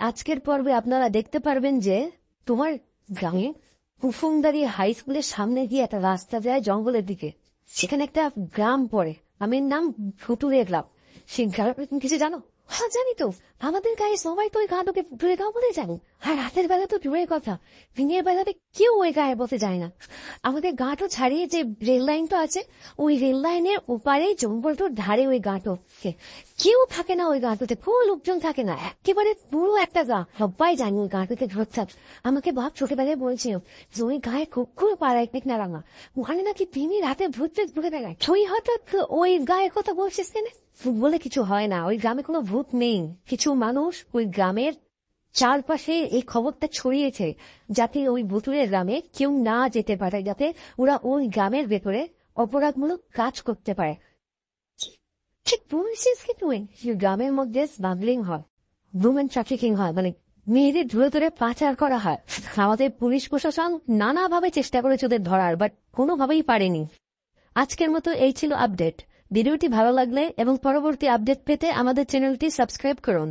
আজকের পর্বে আপনারা দেখতে পারবেন যে তোমার গ্রামে হুফুংদারি হাই স্কুলের সামনে গিয়ে একটা রাস্তা যায় জঙ্গলের দিকে। সেখানে একটা গ্রাম পড়ে। আমি নাম ভুতুরে গ্রাম। সেই গ্রামের কিছু জানো? হ্যাঁ জানি তো আমাদের গায়ে সবাই তো ওই গাঁটোকে ভুতুরে গাঁ বলে জানি আর রাতের বেলা তো দূরের কথা দিনের বেলাতে কেউ ওই গায়ে বসে যায় না আমাদের গাঁটো ছাড়িয়ে যে রেল লাইন তো আছে ওই রেল লাইনের ওপারে জঙ্গলটোর ধারে ওই গাঁটো কেউ থাকে না ওই গাঁটোতে কোনো লোকজন থাকে না একেবারে পুরো একটা গা সবাই জানি ওই গাঁটোতে ঘুরতাম আমাকে বাপ ছোটবেলায় বলছিল যে ওই গায়ে কুকুর পাড়ায় পিক না রাঙা ওখানে নাকি তিনি রাতে ভূত ঘুরে বেড়ায় তুই হঠাৎ ওই গায়ের কথা বলছিস কেন বলে কিছু হয় না ওই গ্রামে কোনো ভূত নেই। কিছু মানুষ ওই গ্রামের চারপাশে এই খবরটা ছড়িয়েছে যাতে ওই ভুতুরের গ্রামে কেউ না যেতে পারে, যাতে ওরা ওই গ্রামের ভেতরে অপরাধমূলক কাজ করতে পারে। ঠিক বলছিস কি তুই যে গ্রামের মধ্যে স্মাগলিং হয় উমেন ট্রাফিকিং হয় মানে মেয়েদের ধরে ধরে পাচার করা হয়। আমাদের পুলিশ প্রশাসন নানাভাবে চেষ্টা করেছে ওদের ধরার বাট কোনোভাবেই পারেনি। আজকের মতো এই ছিল আপডেট ভিডিওটি ভালো লাগলে এবং পরবর্তী আপডেট পেতে আমাদের চ্যানেলটি সাবস্ক্রাইব করুন।